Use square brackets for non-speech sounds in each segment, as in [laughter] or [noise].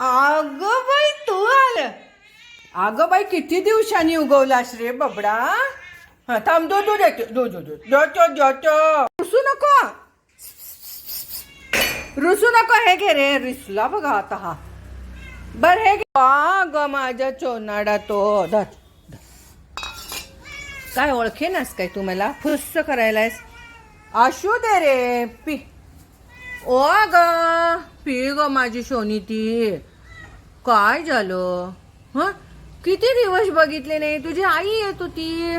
अगं बाई तू आलं. अगं बाई किती दिवसांनी उगवलास रे बबडा? हा थांब दो दो देतो दो दो दो देतो देतो रुसू नको. रुसू नको हे घे रे रिसला बघा आता हा. बर हे घे. ग माझ्या चोनाडा तो. धर. काय ओळखेनास काय तू मला? फुस्स करायलायस. असू दे रे पी. ओ ग पी ग माझी सोनी ती. काय झालं? ह? किती दिवस बघितले नाही? तुझी आई येत होती.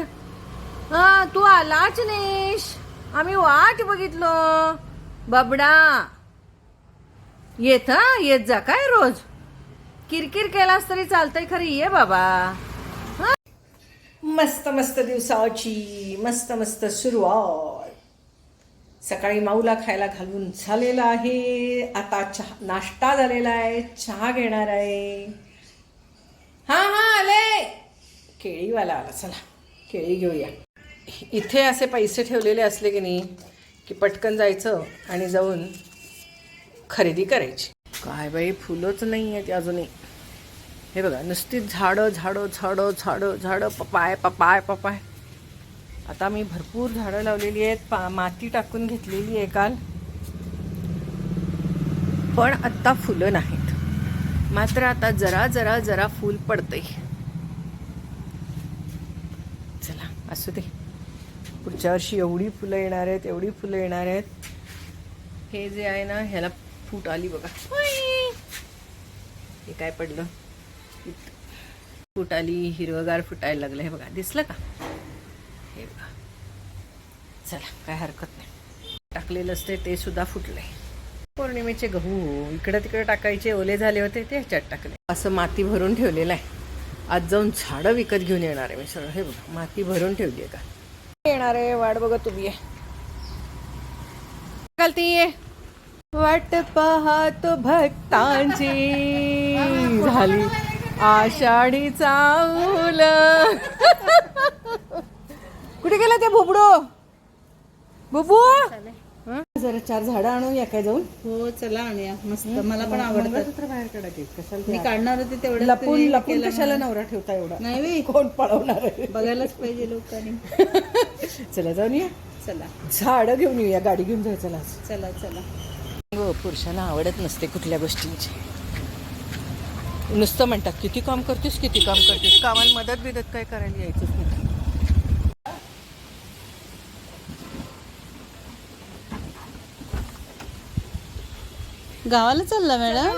हा तू आलाच नाहीस. आम्ही वाट बघितलो. बबडा. येत हा येत जा काय रोज? किरकिर केलास तरी चालतंय खरी ये बाबा. मस्त मस्त दिवसाची मस्त मस्त सुरुवात. सकाळी माऊला खायला घालून झालेला आहे. आता चहा नाश्ता झालेला आहे. चहा घेणार आहे. हां हां आले. केळीवाला आला चला. केळी घेऊया. इथे असे पैसे ठेवलेले असले की नाही की पटकन जायचं आणि जाऊन खरेदी करायची. काय बाई फुलंच नाही आहेत अजूनही हे बघा नुसतीच झाडं झाडं झाडं झाडं झाडं पपाय पपाय पपाय. आता मी भरपूर झाडं लावलेली आहेत. पा माती टाकून घेतलेली आहे काल. पण आत्ता फुलं नाहीत. मात्र आता जरा जरा जरा फूल पडतंय. चला असू दे. पुढच्या वर्षी एवढी फुलं येणार आहेत एवढी फुलं येणार आहेत. हे जे आहे ना ह्याला फूट आली बघा. हे काय पडलं? फूट आली हिरवगार फुटायला लागलं. हे बघा दिसलं का? हे बघा. चला काय हरकत नाही. टाकलेलं असते ते सुद्धा फुटले पौर्णिमेचे गहू इकडे तिकडे टाकायचे ओले झाले होते ते ह्याच्यात टाकले. असं माती भरून ठेवलेलं आहे. आज जाऊन झाडं विकत घेऊन येणार आहे मी सगळं. हे बघा माती भरून ठेवली आहे का? येणार आहे वाट बघा उभी आहे. घालती ये वाट पाहत भक्तांची. झाली आषाढी चाऊल [laughs] कुठे गेला ते बुबडो बुबू हं? जरा चार झाडं आणून या काय जाऊन. हो चला आणूया. मस्त. मला पण आवडतं. बाहेर कशाला मी काढणार होते तेवढं लपून लपून कशाला नवरा ठेवता एवढा? नाही बाई, कोण पळवणार आहे? बघायलाच पाहिजे लोकांनी. [laughs] चला जाऊन या चला. झाडं घेऊन येऊया. गाडी घेऊन जायचं चला. चला चला. हो पुरुषांना आवडत नसते कुठल्या गोष्टींची. नुसतं म्हणतात किती काम करतेस किती काम करतेस. कामाला मदत बिदत काय करायला यायचंच नाही. गावाला चालला मॅडम?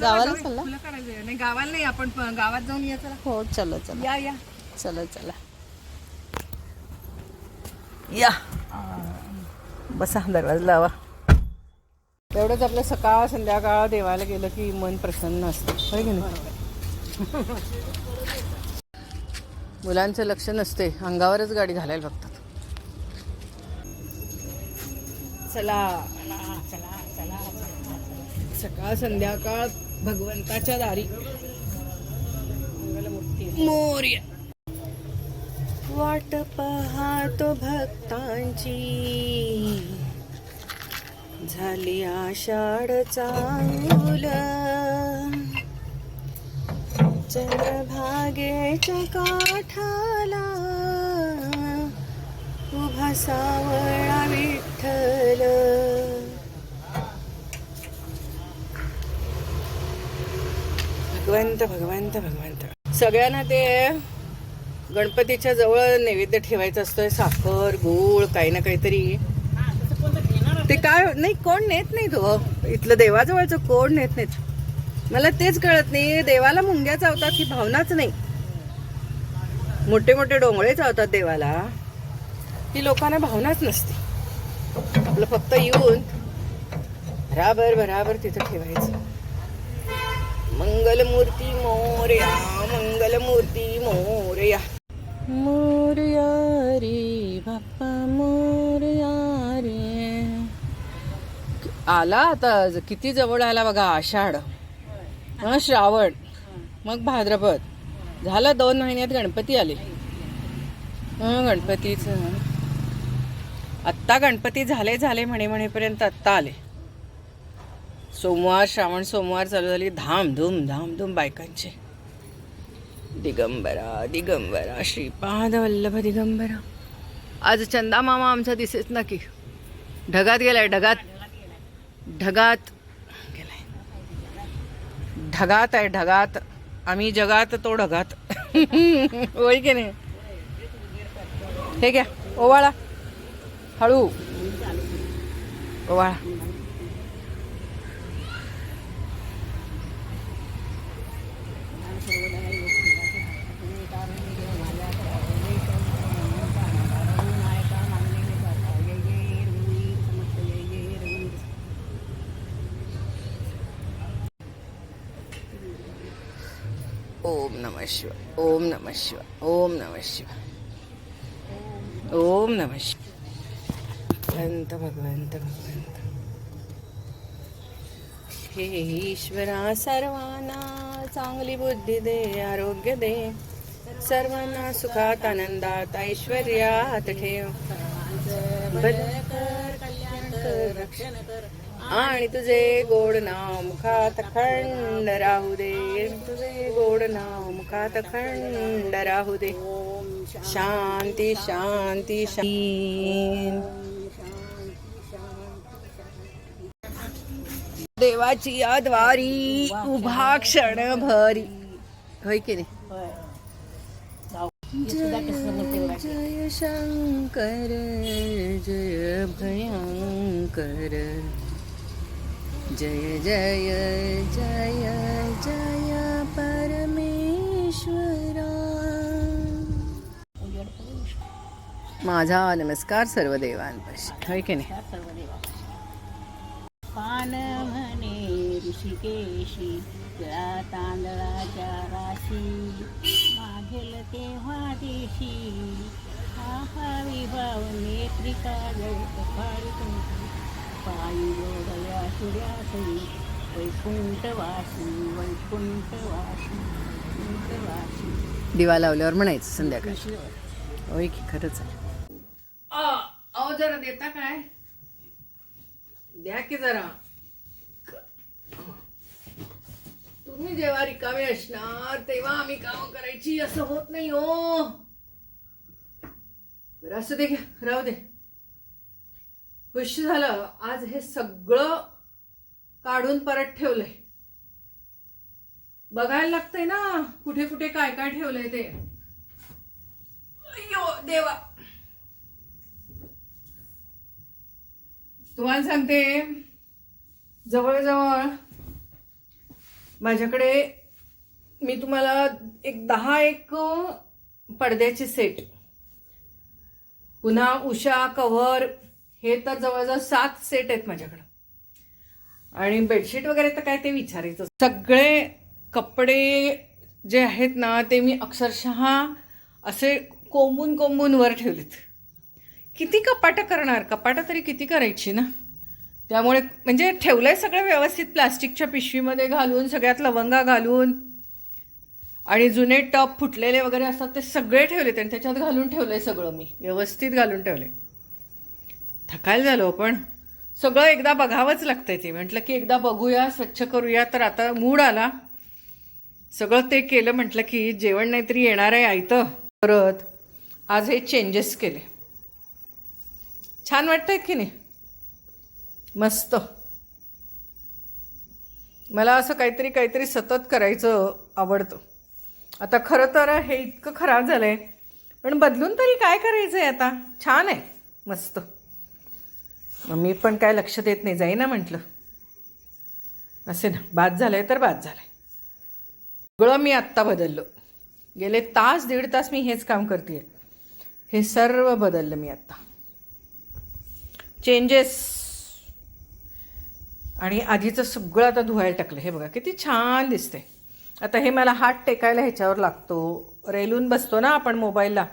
गावाला चालला? नाही गावाला नाही आपण गावात जाऊन या चला. हो चला चला. या या. चला चला. या. बसा दरवाजा लावा. तेवढंच आपलं सकाळ संध्याकाळ देवाला गेलं की मन प्रसन्न असतं. की नाही? मुलांचं लक्ष नसते. अंगावरच गाडी घालायला बघतात. चला. सकाळ संध्याकाळ भगवंताच्या दारी. मोर्या. वाट पाहतो भक्तांची. झाली आषाढ चांगुल. चंद्रभागेच्या काठाला उभा सावळा विठ्ठल. भगवंत भगवंत भगवंत. सगळ्यांना ते गणपतीच्या जवळ नैवेद्य ठेवायचं असतंय. साखर गूळ काही ना काहीतरी. ते काय नाही कोण नेत नाही तो. इथलं देवाजवळचं कोण नेत नाहीत. मला तेच कळत नाही. देवाला मुंग्या चावतात ही भावनाच नाही. मोठे मोठे डोंगळे चावतात देवाला. ही लोकांना भावनाच नसते. आपलं फक्त येऊन बराबर बराबर तिथं ठेवायचं. मंगलमूर्ती मोरया मंगलमूर्ती मोरया. मोरया रे बाप्पा मोरया रे. आला आता किती जवळ आला बघा आषाढ. हा श्रावण. मग भाद्रपद. झालं दोन महिन्यात गणपती आले. हां गणपतीचं. आत्ता गणपती झाले झाले म्हणे म्हणेपर्यंत आत्ता आले. सोमवार श्रावण सोमवार चालू झाली. धामधूम धामधूम बायकांचे. दिगंबरा दिगंबरा श्रीपाद वल्लभ दिगंबरा. आज चंदा मामा आमचा दिसेच ना की ढगात गेलाय ढगात. ढगात गेलाय. ढगात आहे ढगात. आम्ही जगात तो ढगात. [laughs] होय की नाही? हे घ्या ओवाळा. हळू. ओवाळा. नमः शिवाय। ओम नमः शिवाय। ओम नमः शिवाय। ओम नमः शिव भगवंत भगवंत भगवंत हे ईश्वरा सर्वांना चांगली बुद्धी दे आरोग्य दे। सर्वांना सुखात आनंदात ऐश्वर्यात ठेव। कर, कल्याण कर, रक्षण कर. आणि तुझे गोड नाव मुखात खंड राहू दे. तुझे गोड नाव मुखात खंड राहू दे. शांती शांती शांती. देवाची याद्वारी उभा क्षण भरी. होय की नाही? जय शंकर जय भयंकर. जय जय जय जय परमेश्वरा. माझा नमस्कार सर्व देवांपाशी होय की नाही? पान म्हणे ऋषिकेशी तिळा तांदळाच्या राशी. मागेल तेव्हा देशी आहा विभाव नेत्रिका तुमची पायी वैकुंठवासी वैकुंठवासी वैकुंठवासी. दिवा लावल्यावर म्हणायचं संध्याकाळी. होय की खरंच आहे. अहो जरा देता काय? द्या की जरा. तुम्ही जेव्हा रिकामे असणार तेव्हा आम्ही काम करायची. असं होत नाही हो. बरं असं दे घ्या, राहू दे. खुश झालं आज हे सगळं काढून परत ठेवलंय. बघायला लागतंय ना कुठे कुठे काय काय ठेवलंय ते. अय्यो देवा. तुम्हाला सांगते जवळजवळ माझ्याकडे मी तुम्हाला एक दहा एक पडद्याचे सेट पुन्हा उषा कव्हर हे तर जवळजवळ सात सेट आहेत माझ्याकडं. आणि बेडशीट वगैरे तर काय ते विचारायचं सगळे कपडे जे आहेत ना ते मी अक्षरशः असे कोंबून कोंबून वर ठेवलेत. किती कपाटं करणार? कपाटं तरी किती करायची ना? त्यामुळे म्हणजे ठेवलंय सगळं व्यवस्थित प्लास्टिकच्या पिशवीमध्ये घालून सगळ्यात लवंगा घालून. आणि जुने टप फुटलेले वगैरे असतात ते सगळे ठेवलेत आणि त्याच्यात घालून ठेवलंय सगळं मी. व्यवस्थित घालून ठेवले थकायला झालो पण सगळं एकदा बघावंच लागतंय ते. म्हटलं की एकदा बघूया स्वच्छ करूया. तर आता मूड आला. सगळं ते केलं म्हटलं की जेवण नाहीतरी येणार आहे आयतं परत आज हे चेंजेस केले. छान वाटतंय की नाही? मस्त. मला असं काहीतरी काहीतरी सतत करायचं आवडतं. आता खरं तर हे इतकं खराब झालं आहे पण बदलून तरी काय करायचं आहे आता? छान आहे. मस्त. मी पण काय लक्ष देत नाही जाई ना म्हटलं. असे ना बाद झालं आहे तर बाद झालं आहे सगळं मी आत्ता बदललं. गेले तास दीड तास मी हेच काम करते हे सर्व बदललं मी आत्ता. चेंजेस आणि आधीचं सगळं आता धुवायला टाकलं. हे बघा किती छान दिसते आता हे मला हात टेकायला ह्याच्यावर लागतो. रेलून बसतो ना आपण मोबाईलला.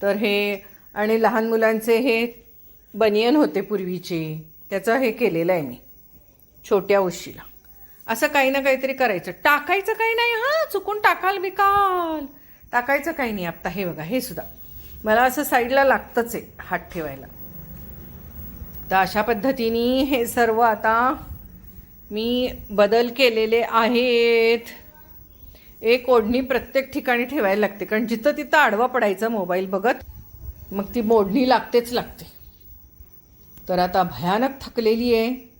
तर हे आणि लहान मुलांचे हे बनियन होते पूर्वीचे. त्याचं हे केलेलं आहे मी. छोट्या उशीला. असं काही ना काहीतरी करायचं. टाकायचं काही नाही हां चुकून टाकाल बिकाल टाकायचं काही नाही आत्ता हे बघा हे सुद्धा. मला असं साईडला लागतंच आहे हात ठेवायला. तर अशा पद्धतीने हे सर्व आता मी बदल केलेले आहेत. एक ओढणी प्रत्येक ठिकाणी ठेवायला लागते. कारण जिथं तिथं आडवा पडायचा मोबाईल बघत मग ती मोडणी लागतेच लागते. तर आता भयानक थकलेली आहे.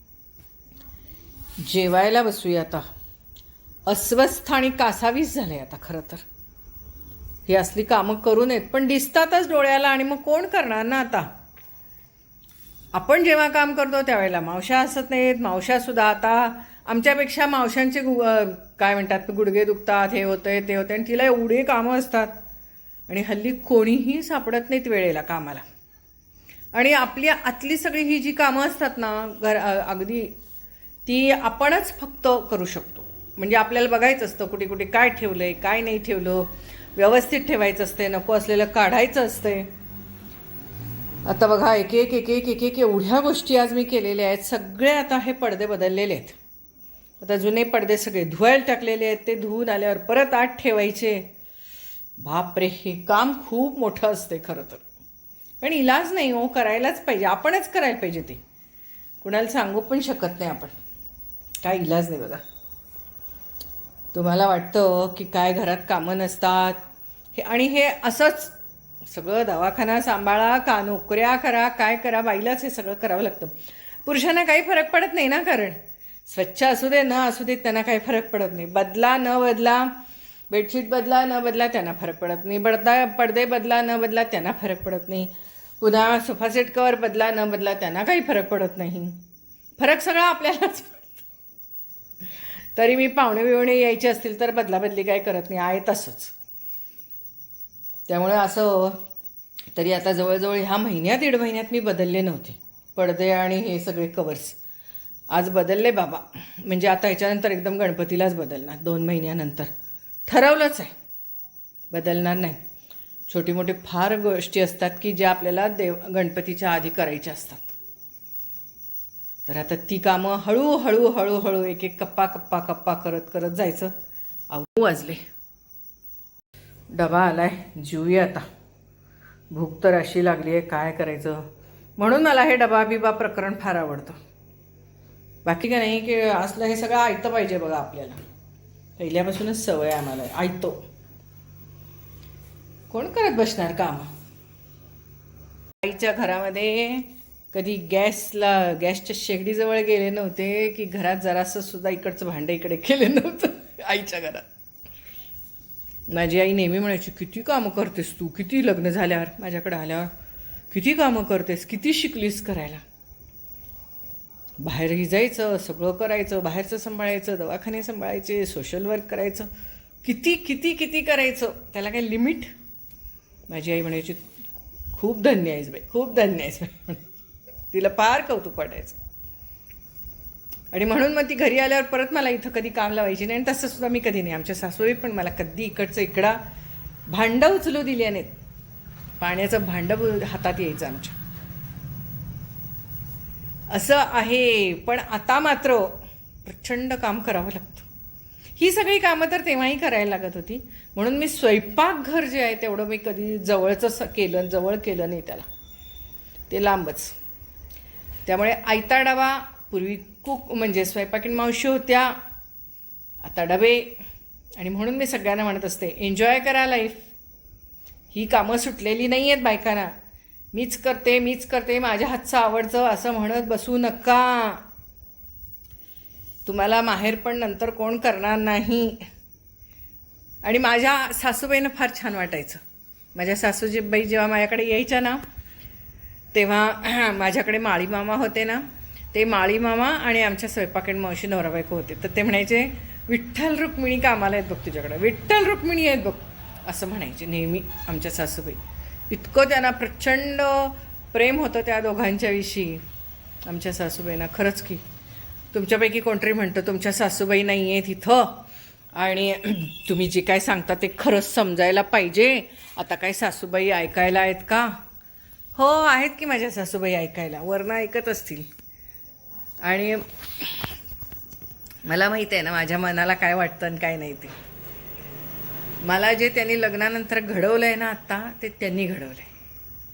जेवायला बसूया आता. अस्वस्थ आणि कासावीस झाले आता खरं तर. ही असली कामं करू नयेत पण दिसतातच डोळ्याला आणि मग कोण करणार ना आता? आपण जेव्हा काम करतो त्यावेळेला मावशा असत नाहीत मावशासुद्धा आता आमच्यापेक्षा मावशांचे गु काय म्हणतात गुडघे दुखतात हे होतंय ते होतं आणि तिला एवढे कामं असतात. आणि हल्ली कोणीही सापडत नाहीत वेळेला कामाला. आणि आपली आतली सगळी ही जी कामं असतात ना घर अगदी ती आपणच फक्त करू शकतो. म्हणजे आपल्याला बघायचं असतं कुठे कुठे काय ठेवलं आहे काय नाही ठेवलं व्यवस्थित ठेवायचं असते नको असलेलं काढायचं असते आता बघा एक एक एक एक एक एक एवढ्या गोष्टी आज मी केलेल्या आहेत सगळे आता हे पडदे बदललेले आहेत. आता जुने पडदे सगळे धुवायला टाकलेले आहेत ते धुवून आल्यावर परत आत ठेवायचे. बापरे हे काम खूप मोठं असते खरं तर. पण इलाज नाही हो करायलाच पाहिजे. आपणच करायला पाहिजे ते. कुणाला सांगू पण शकत नाही आपण. काय इलाज नाही बघा. तुम्हाला वाटतं की काय घरात कामं नसतात. हे आणि हे असंच सगळं दवाखाना सांभाळा का नोकऱ्या करा काय करा बाईलाच हे सगळं करावं लागतं. पुरुषांना काही फरक पडत नाही ना कारण. स्वच्छ असू दे न असू दे त्यांना काही फरक पडत नाही. बदला न बदला बेडशीट बदला न बदला त्यांना फरक पडत नाही. बडदा पडदे बदला न बदला त्यांना फरक पडत नाही. पुन्हा सोफासेट कवर बदला न बदला त्यांना काही फरक पडत नाही. फरक सगळा आपल्यालाच पडतो. तरी मी पाहुणे बिवणे यायचे असतील तर बदलाबदली काय करत नाही आहे तसंच. त्यामुळे असं हो, तरी आता जवळजवळ ह्या महिन्यात दीड महिन्यात मी बदलले नव्हते. पडदे आणि हे सगळे कवर्स आज बदलले बाबा. म्हणजे आता ह्याच्यानंतर एकदम गणपतीलाच बदलणार दोन महिन्यानंतर. ठरवलंच आहे. बदलणार नाही. छोटी मोठी फार गोष्टी असतात की ज्या आपल्याला देव गणपतीच्या आधी करायच्या असतात. तर आता ती कामं हळूहळू हळूहळू एक एक कप्पा कप्पा कप्पा करत करत जायचं. अहो वाजले. डबा आलाय. जीवूया आता. भूक तर अशी लागली आहे काय करायचं? म्हणून मला हे डबा बिबा प्रकरण फार आवडतं. बाकी काय नाही की असलं हे सगळं ऐकतं पाहिजे बघा आपल्याला. पहिल्यापासूनच सवय आहे आम्हाला ऐकतो कोण करत बसणार काम? आईच्या घरामध्ये कधी गॅसला गॅसच्या शेगडीजवळ गेले नव्हते की घरात जरासं सुद्धा इकडचं भांडं इकडे केले नव्हतं [laughs] आईच्या घरात. माझी आई नेहमी म्हणायची किती कामं करतेस तू? किती लग्न झाल्यावर? माझ्याकडे आल्यावर? किती कामं करतेस? किती शिकलीस करायला? बाहेरही जायचं सगळं करायचं बाहेरचं सांभाळायचं दवाखाने सांभाळायचे सोशल वर्क करायचं किती किती किती करायचं? त्याला काही लिमिट माझी आई म्हणायची खूप धन्य आहेस बाई खूप धन्य आहेस बाई. तिला फार कौतुक वाटायचं. आणि म्हणून मग ती घरी आल्यावर परत मला इथं कधी काम लावायची नाही आणि तसं सुद्धा मी कधी नाही. आमच्या सासूबाई पण मला कधी इकडचं इकडा भांडं उचलू दिली नाहीत. पाण्याचं भांडं हातात यायचं आमच्या. असं आहे पण आता मात्र प्रचंड काम करावं लागतं. ही सगळी कामं तर तेव्हाही करायला लागत होती. म्हणून मी स्वयंपाकघर जे आहे तेवढं मी कधी जवळचं स- केलं जवळ केलं नाही त्याला. ते लांबच. त्यामुळे आयता डबा पूर्वी कुक म्हणजे स्वयंपाकीन मावशी होत्या आता डबे. आणि म्हणून मी सगळ्यांना म्हणत असते एन्जॉय करा लाईफ ही कामं सुटलेली नाही आहेत बायकांना. मीच करते मीच करते माझ्या हातचं आवडतं असं म्हणत बसू नका. तुम्हाला माहेर पण नंतर कोण करणार नाही. आणि माझ्या सासूबाईनं फार छान वाटायचं. माझ्या सासूजीबाई जेव्हा माझ्याकडे यायच्या ना तेव्हा [clears throat] माझ्याकडे माळी मामा होते ना ते माळी मामा आणि आमच्या स्वयंपाकीण मावशी नवरा बायको होते. तर ते म्हणायचे विठ्ठल रुक्मिणी कामाला आहेत बघ तुझ्याकडे. विठ्ठल रुक्मिणी आहेत बघ. असं म्हणायचे नेहमी आमच्या सासूबाई. इतकं त्यांना प्रचंड प्रेम होतं त्या दोघांच्याविषयी आमच्या सासूबाईंना खरंच की तुमच्यापैकी कोणतरी म्हणतं तुमच्या सासूबाई नाही आहेत इथं आणि [clears throat] तुम्ही जे काय सांगता ते खरंच समजायला पाहिजे. आता काय सासूबाई ऐकायला आहेत का? हो आहेत की माझ्या सासूबाई ऐकायला. वरनं ऐकत असतील. आणि मला माहीत आहे ना माझ्या मनाला काय वाटतं आणि काय नाही ते. मला जे त्यांनी लग्नानंतर घडवलं आहे ना आत्ता ते त्यांनी घडवलं आहे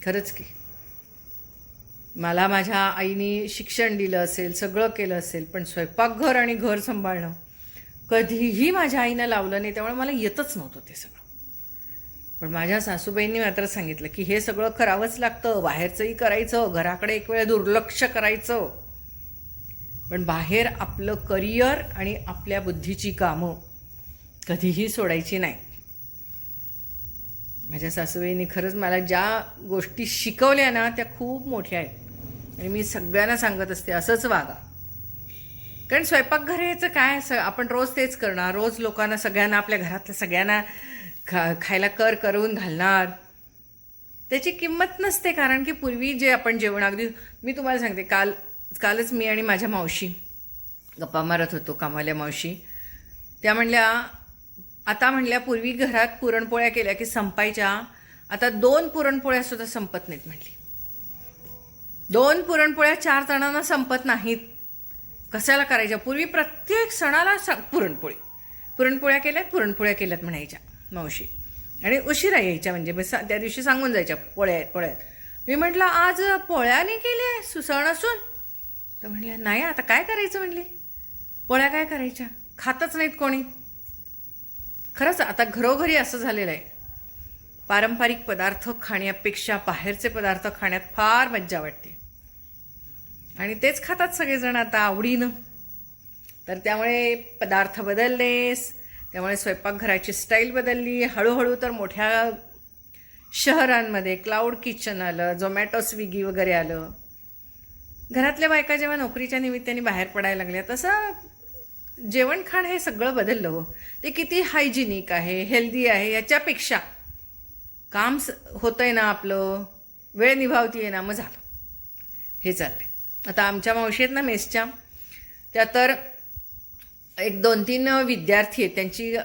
खरंच की. मला माझ्या आईने शिक्षण दिलं असेल सगळं केलं असेल पण स्वयंपाकघर आणि घर सांभाळणं कधीही माझ्या आईनं लावलं नाही त्यामुळे मला येतच नव्हतं ते सगळं. पण माझ्या सासूबाईंनी मात्र सांगितलं की हे सगळं करावंच लागतं बाहेरचंही करायचं घराकडे एक वेळ दुर्लक्ष करायचं. पण बाहेर आपलं करिअर आणि आपल्या बुद्धीची कामं कधीही सोडायची नाही. माझ्या सासूबाईंनी खरंच मला ज्या गोष्टी शिकवल्या ना त्या खूप मोठ्या आहेत. आणि मी सगळ्यांना सांगत असते असंच वागा. कारण स्वयंपाकघर यायचं काय? स आपण रोज तेच करणार. रोज लोकांना सगळ्यांना आपल्या घरातल्या सगळ्यांना खा खायला कर करून घालणार. त्याची किंमत नसते कारण की पूर्वी जे आपण जेवण अगदी मी तुम्हाला सांगते काल कालच मी आणि माझ्या मावशी गप्पा मारत होतो कामाल्या मावशी. त्या म्हणल्या आता म्हणल्या पूर्वी घरात पुरणपोळ्या केल्या की संपायच्या आता दोन पुरणपोळ्या सुद्धा संपत नाहीत म्हटली. दोन पुरणपोळ्या चार जणांना संपत नाहीत. कशाला करायच्या? पूर्वी प्रत्येक सणाला स पुरणपोळी. पुरणपोळ्या केल्यात पुरणपोळ्या केल्यात म्हणायच्या मावशी. आणि उशिरा यायच्या म्हणजे मी सा- त्या दिवशी सांगून जायच्या पोळ्या आहेत पोळ्या आहेत. मी म्हटलं आज पोळ्याने केल्या सुसण असून. तर म्हटलं नाही आता काय करायचं? म्हणले. पोळ्या काय करायच्या? खातच नाहीत कोणी. खरंच आता घरोघरी असं झालेलं आहे. पारंपरिक पदार्थ खाण्यापेक्षा बाहेरचे पदार्थ खाण्यात फार मज्जा वाटते. आणि तेच खातात सगळेजण आता आवडीनं. तर त्यामुळे पदार्थ बदललेस त्यामुळे स्वयंपाकघराची स्टाईल बदलली. हळूहळू तर मोठ्या शहरांमध्ये क्लाउड किचन आलं झोमॅटो स्विगी वगैरे आलं. घरातल्या बायका जेव्हा नोकरीच्या निमित्ताने बाहेर पडायला लागल्या तसं जेवणखाण हे सगळं बदललं हो. ते किती हायजिनिक आहे हेल्दी आहे याच्यापेक्षा काम स होतं आहे ना आपलं वेळ निभावतीये ना मग झालं. हे चाललंय. आता आमच्या मावशी आहेत ना मेसच्या त्या तर एक दोन तीन विद्यार्थी आहेत. त्यांची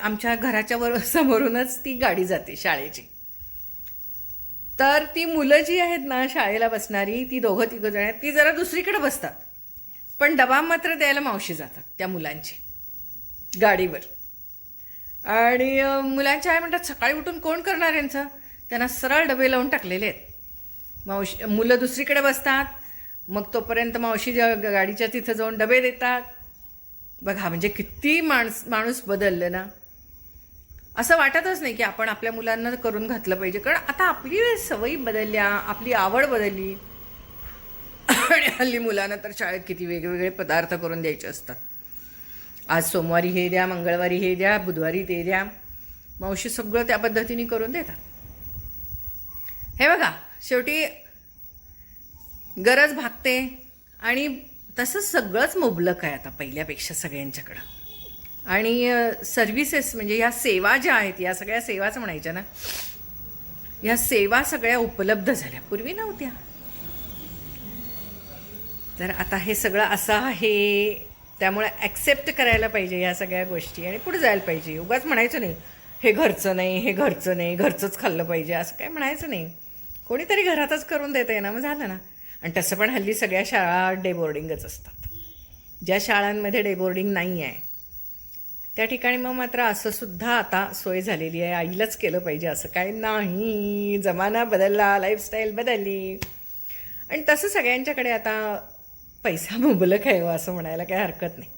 आमच्या घराच्या वर समोरूनच ती गाडी जाते शाळेची. तर ती मुलं जी आहेत ना शाळेला बसणारी ती दोघं तिघं जण आहेत ती जरा दुसरीकडे बसतात. पण डबा मात्र द्यायला मावशी जातात त्या मुलांची. गाडीवर. आणि मुलांच्या आई म्हणतात सकाळी उठून कोण करणार यांचं? त्यांना सरळ डबे लावून टाकलेले आहेत. मावशी मुलं दुसरीकडे बसतात. मग तोपर्यंत मावशी ज्या गाडीच्या तिथं जाऊन डबे देतात. बघा म्हणजे किती माणस माणूस बदललं ना. असं वाटतच नाही की आपण आपल्या मुलांना करून घातलं पाहिजे. कारण आता आपली सवयी बदलल्या आपली आवड बदलली. आणि हल्ली मुलांना तर शाळेत किती वेगवेगळे पदार्थ करून द्यायचे असतात. आज सोमवारी हे द्या मंगळवारी हे द्या बुधवारी ते द्या. मावशी सगळं त्या पद्धतीने करून देतात. हे बघा शेवटी गरज भागते आणि तसं सगळंच मुबलक आहे आता पहिल्यापेक्षा सगळ्यांच्याकडं. आणि सर्व्हिसेस म्हणजे ह्या सेवा ज्या आहेत या सगळ्या सेवाच म्हणायच्या ना ह्या सेवा सगळ्या उपलब्ध झाल्या. पूर्वी नव्हत्या. तर आता हे सगळं असं आहे. त्यामुळे ॲक्सेप्ट करायला पाहिजे या सगळ्या गोष्टी आणि पुढे जायला पाहिजे. उगाच म्हणायचं नाही हे घरचं नाही हे घरचं नाही घरचंच खाल्लं पाहिजे. असं काय म्हणायचं नाही. कोणीतरी घरातच करून देतं आहे ना मग झालं ना. आणि तसं पण हल्ली सगळ्या शाळा डे बोर्डिंगच असतात. ज्या शाळांमध्ये डे बोर्डिंग नाही आहे. त्या ठिकाणी मग मात्र असं सुद्धा आता सोय झालेली आहे. आईलाच केलं पाहिजे असं काय नाही. जमाना बदलला लाईफस्टाईल बदलली. आणि तसं सगळ्यांच्याकडे आता पैसा मुबलक आहे हो असं म्हणायला काही हरकत नाही.